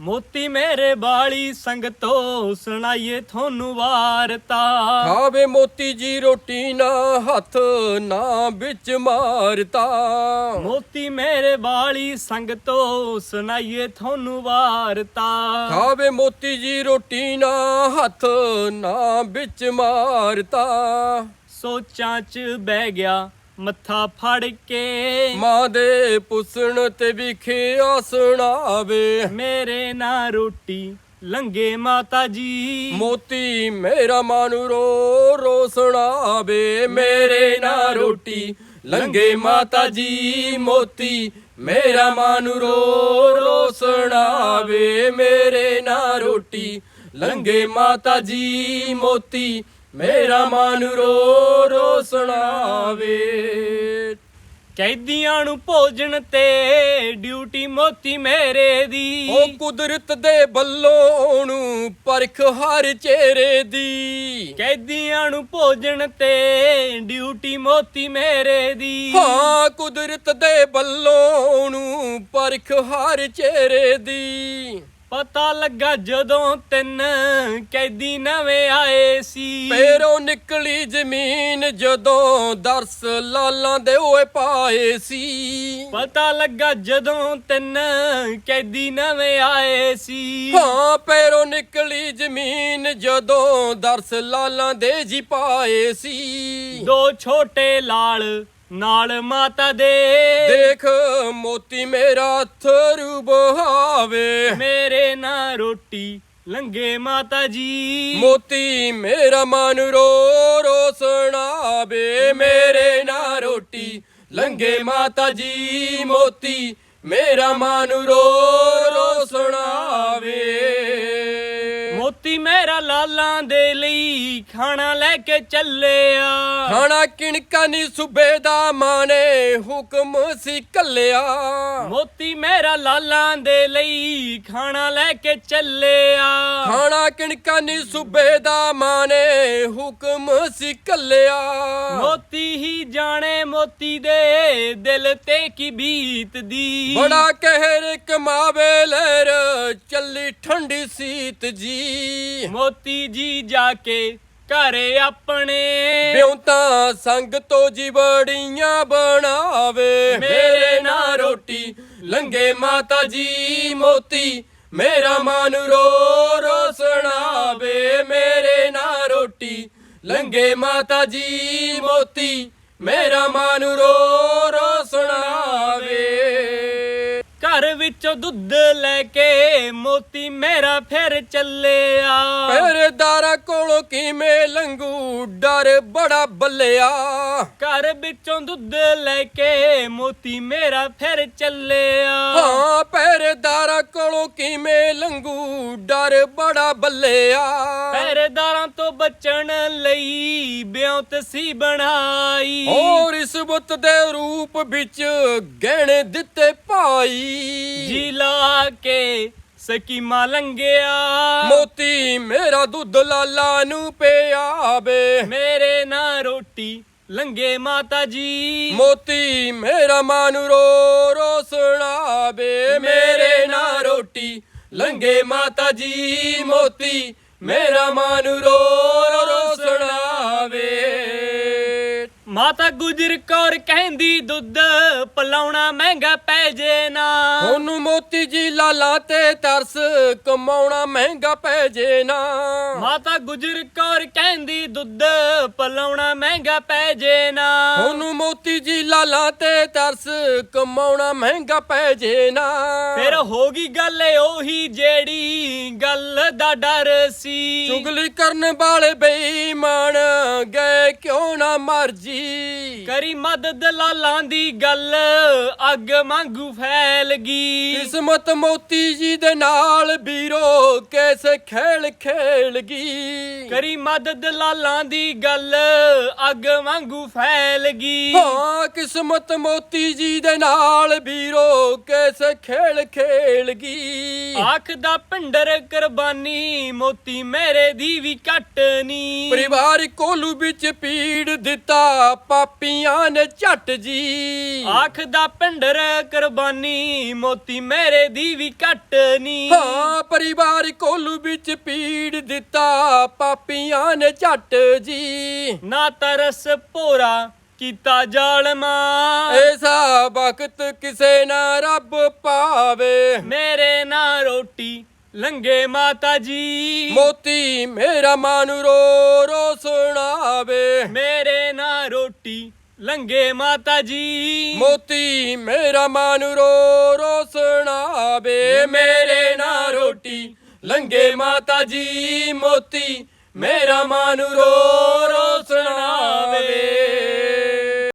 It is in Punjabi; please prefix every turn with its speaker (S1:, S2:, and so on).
S1: ਮੋਤੀ ਮੇਰੇ ਬਾਲੀ ਸੰਗਤੋ ਸੁਣਾਈਏ ਤੁਹਾਨੂੰ ਵਾਰਤਾ।
S2: ਖਾਵੇ ਮੋਤੀ ਜੀ ਰੋਟੀ ਨਾ ਹੱਥ ਨਾ ਵਿੱਚ ਮਾਰਤਾ।
S1: ਮੋਤੀ ਮੇਰੇ ਬਾਲੀ ਸੰਗਤੋ ਸੁਣਾਈਏ ਤੁਹਾਨੂੰ ਵਾਰਤਾ।
S2: ਖਾਵੇ ਮੋਤੀ ਜੀ ਰੋਟੀ ਨਾ ਹੱਥ ਨਾ ਵਿੱਚ ਮਾਰਤਾ।
S1: ਸੋਚਾਂ 'ਚ ਬਹਿ ਗਿਆ ਮੱਥਾ ਫੜ ਕੇ
S2: ਮਾਂ ਦੇ ਪੁੱਸਣ ਤੇ ਵਿਖਿਆ ਸੁਣਾਵੇ
S1: ਮੇਰੇ ਨਾਲ ਰੋਟੀ ਲੰਗੇ ਮਾਤਾ ਜੀ।
S2: ਮੋਤੀ ਮੇਰਾ ਮਨ ਰੋ ਰੋ ਸੁਣਾਵੇ। ਮੇਰੇ ਨਾਲ ਰੋਟੀ ਲੰਗੇ ਮਾਤਾ ਜੀ। ਮੋਤੀ ਮੇਰਾ ਮਨ ਰੋ ਰੋ ਸੁਣਾਵੇ। ਮੇਰੇ ਨਾਲ ਰੋਟੀ ਲੰਗੇ ਮਾਤਾ ਜੀ। ਮੋਤੀ ਮੇਰਾ ਮਨ ਰੋ ਰੋ ਸੁਣਾਵੇ।
S1: ਕੈਦੀਆਂ ਨੂੰ ਭੋਜਨ ਤੇ ਡਿਊਟੀ ਮੋਤੀ ਮੇਰੇ ਦੀ।
S2: ਉਹ ਕੁਦਰਤ ਦੇ ਬੱਲੋਂ ਨੂੰ ਪਰਖ ਹਰ ਚਿਹਰੇ ਦੀ।
S1: ਕੈਦੀਆਂ ਨੂੰ ਭੋਜਨ ਤੇ ਡਿਊਟੀ ਮੋਤੀ ਮੇਰੇ ਦੀ।
S2: ਹਾਂ ਕੁਦਰਤ ਦੇ ਬੱਲੋਂ ਨੂੰ ਪਰਖ ਹਰ ਚਿਹਰੇ ਦੀ।
S1: ਪਤਾ ਲੱਗਾ ਜਦੋਂ ਤਿੰਨ ਕੈਦੀ ਨਵੇਂ ਆਏ ਸੀ।
S2: ਪੈਰੋਂ ਨਿਕਲੀ ਜ਼ਮੀਨ ਜਦੋਂ ਦਰਸ ਲਾਲਾਂ ਦੇ ਓਏ ਪਾਏ ਸੀ।
S1: ਪਤਾ ਲੱਗਾ ਜਦੋਂ ਤਿੰਨ ਕੈਦੀ ਨਵੇਂ ਆਏ ਸੀ।
S2: ਹਾਂ ਪੈਰੋਂ ਨਿਕਲੀ ਜ਼ਮੀਨ ਜਦੋਂ ਦਰਸ ਲਾਲਾਂ ਦੇ ਜੀ ਪਾਏ ਸੀ।
S1: ਦੋ ਛੋਟੇ ਲਾਲ ਨਾਲ ਮਾਤਾ ਦੇ।
S2: ਦੇਖ ਮੋਤੀ ਮੇਰਾ ਥਰੂ ਬਹਾਵੇ।
S1: ਮੇਰੇ ਨਾਲ ਰੋਟੀ ਲੰਗੇ ਮਾਤਾ ਜੀ।
S2: ਮੋਤੀ ਮੇਰਾ ਮਨ ਰੋ ਰੋ ਸੁਣਾਵੇ। ਮੇਰੇ ਨਾਲ ਰੋਟੀ ਲੰਗੇ ਮਾਤਾ ਜੀ। ਮੋਤੀ ਮੇਰਾ ਮਨ ਰੋ ਰੋ ਸੁਣਾਵੇ।
S1: ਮੋਤੀ ਮੇਰਾ ਲਾਲਾਂ ਦੇ ਲਈ ਖਾਣਾ ਲੈ ਕੇ ਚੱਲਿਆ।
S2: ਖਾਣਾ ਕਿਣਕਾ ਨੀ ਸੂਬੇ ਦਾ ਮਾਨੇ ਹੁਕਮ ਸੀ ਕੱਲਿਆ।
S1: ਮੋਤੀ ਮੇਰਾ ਲਾਲਾਂ ਦੇ ਲਈ ਖਾਣਾ ਲੈ ਕੇ ਚੱਲਿਆ।
S2: ਖਾਣਾ ਕਿਣਕਾ ਨੀ ਸੂਬੇ ਦਾ ਮਾਨੇ ਹੁਕਮ ਸੀ ਕੱਲਿਆ।
S1: ਮੋਤੀ ਹੀ ਜਾਣੇ ਮੋਤੀ ਦੇ ਦਿਲ ਤੇ ਕੀ ਬੀਤਦੀ
S2: ਬੜਾ ਕਹਿਰ ਕਮਾਵੇ ਲਹਿਰ ਚੱਲੀ ਠੰਡੀ ਸੀਤ ਜੀ।
S1: ਮੋਤੀ ਜੀ ਜਾ ਕੇ ਘਰੇ ਆਪਣੇ।
S2: ਬਿਉ ਤਾਂ ਸੰਗ ਤੋਂ ਜੀ ਬੜੀਆਂ ਬਣਾਵੇ। ਮੇਰੇ ਨਾਲ ਰੋਟੀ ਲੰਗੇ ਮਾਤਾ ਜੀ ਮੋਤੀ ਮੇਰਾ ਮਨ ਰੋ ਰੋ ਸੁਣਾਵੇ। ਮੇਰੇ ਨਾਲ ਰੋਟੀ ਲੰਗੇ ਮਾਤਾ ਜੀ ਮੋਤੀ ਮੇਰਾ ਮਨ ਰੋ ਰੋ ਸੁਣਾਵੇ।
S1: ਘਰ ਵਿੱਚੋਂ ਦੁੱਧ ਲੈ ਕੇ ਮੋਤੀ ਮੇਰਾ ਫਿਰ ਚੱਲਿਆ।
S2: ਪਹਿਰੇਦਾਰਾਂ ਕੋਲੋਂ ਕਿਵੇਂ ਲੰਗੂ ਡਰ ਬੜਾ ਬੱਲਿਆ।
S1: ਘਰ ਵਿੱਚੋਂ ਦੁੱਧ ਲੈ ਕੇ ਮੋਤੀ ਮੇਰਾ ਫਿਰ ਚੱਲਿਆ।
S2: ਹਾਂ ਪਹਿਰੇਦਾਰਾਂ ਕੋਲੋਂ ਕਿਵੇਂ ਲੰਗੂ ਡਰ ਬੜਾ ਬੱਲਿਆ।
S1: ਪਹਿਰੇਦਾਰਾਂ ਤੋਂ ਬਚਣ ਲਈ ਬਿਉਂਤ ਸੀ ਬਣਾਈ।
S2: ਹੋਰ ਰਿਸ਼ਵਤ ਦੇ ਰੂਪ ਵਿੱਚ ਗਹਿਣੇ ਦਿੱਤੇ ਭਾਈ
S1: ਜੀ ਲਾ ਕੇ ਸਕੀਮਾ ਲੰਗਿਆ
S2: ਮੋਤੀ ਮੇਰਾ ਦੁੱਧ ਲਾਲਾ ਨੂੰ ਪਿਆਵੇ
S1: ਮੇਰੇ ਨਾਲ ਰੋਟੀ ਲੰਗੇ ਮਾਤਾ ਜੀ
S2: ਮੋਤੀ ਮੇਰਾ ਮਨ ਰੋ ਰੋ ਸੁਣਾਵੇ ਮੇਰੇ ਨਾਲ ਰੋਟੀ ਲੰਗੇ ਮਾਤਾ ਜੀ ਮੋਤੀ ਮੇਰਾ ਮਨ ਰੋ ਰੋ ਸੁਣਾਵੇ
S1: ਮਾਤਾ ਗੁਜਰ ਕੌਰ ਕਹਿੰਦੀ ਦੁੱਧ ਪਲਾਉਣਾ ਮਹਿੰਗਾ ਪੈ ਜੇ ਨਾ।
S2: ਉਹਨੂੰ ਮੋਤੀ ਜੀ ਲਾਲਾ ਤੇ ਤਰਸ ਕਮਾਉਣਾ ਮਹਿੰਗਾ ਪੈ ਜੇ ਨਾ।
S1: ਮਾਤਾ ਗੁਜਰ ਕੌਰ ਕਹਿੰਦੀ ਦੁੱਧ ਪਲਾਉਣਾ ਮਹਿੰਗਾ ਪੈ ਜੇ ਨਾ।
S2: ਉਹਨੂੰ ਮੋਤੀ ਜੀ ਲਾਲਾ ਤੇ ਤਰਸ ਕਮਾਉਣਾ ਮਹਿੰਗਾ ਪੈ ਜੇ ਨਾ।
S1: ਫਿਰ ਹੋ ਗਈ ਗੱਲ ਉਹੀ ਜਿਹੜੀ ਗੱਲ ਦਾ ਡਰ ਸੀ।
S2: ਚੁਗਲੀ ਕਰਨ ਵਾਲੇ ਬੇਈਮਾਨ ਗਏ ਕਿਉਂ ਨਾ ਮਰਜ਼ੀ।
S1: ਕਰੀ ਮਦਦ ਲਾਲਾਂ ਦੀ ਗੱਲ ਅੱਗ ਵਾਂਗੂ ਫੈਲ ਗਈ।
S2: ਕਿਸਮਤ ਮੋਤੀ ਜੀ ਦੇ ਨਾਲ ਵੀਰੋ ਕੈਸੇ ਖੇਲ ਖੇਲ ਗਈ।
S1: ਕਰੀ ਮਦਦ ਲਾਲਾਂ ਦੀ ਗੱਲ ਅੱਗ ਵਾਂਗੂ ਫੈਲ ਗਈ।
S2: ਹਾਂ ਕਿਸਮਤ ਮੋਤੀ ਜੀ ਦੇ ਨਾਲ ਵੀਰੋ ਕੈਸੇ ਖੇਲ ਖੇਲ ਗਈ।
S1: ਆਖ ਦਾ ਪਿੰਡਰ ਕੁਰਬਾਨੀ ਮੋਤੀ ਮੇਰੇ ਦੀ ਵੀ ਘਟਨੀ
S2: ਪਰਿਵਾਰ ਕੋਲੂ ਵਿੱਚ ਪੀੜ ਦਿੱਤਾ ਪਾਪੀਆਂ ਨੇ ਝੱਟ ਜੀ।
S1: ਆਖ ਦਾ ਪਿੰਡਰ ਕੁਰਬਾਨੀ ਮੋਤੀ ਮੇਰੇ ਦੀ ਵੀ ਘੱਟ ਨੀ।
S2: ਹਾਂ ਪਰਿਵਾਰ ਕੋਲੂ ਵਿੱਚ ਪੀੜ ਦਿੱਤਾ ਪਾਪੀਆਂ ਨੇ ਝੱਟ ਜੀ।
S1: ਨਾ ਤਰਸ ਭੋਰਾ ਕੀਤਾ ਜ਼ਾਲਮਾ।
S2: ਐਸਾ ਵਕਤ ਕਿਸੇ ਨਾ ਰੱਬ ਪਾਵੇ।
S1: ਮੇਰੇ ਨਾਲ ਰੋਟੀ ਲੰਗੇ ਮਾਤਾ ਜੀ।
S2: ਮੋਤੀ ਮੇਰਾ ਮਨ ਰੋ ਰੋ ਸੁਣਾਵੇ।
S1: ਮੇਰੇ ਨਾਲ ਰੋਟੀ ਲੰਗੇ ਮਾਤਾ ਜੀ।
S2: ਮੋਤੀ ਮੇਰਾ ਮਨ ਰੋ ਰੋ ਸੁਣਾਵੇ। ਮੇਰੇ ਨਾਲ ਰੋਟੀ ਲੰਗੇ ਮਾਤਾ ਜੀ। ਮੋਤੀ ਮੇਰਾ ਮਨ ਰੋ ਰੋ ਸੁਣਾਵੇ।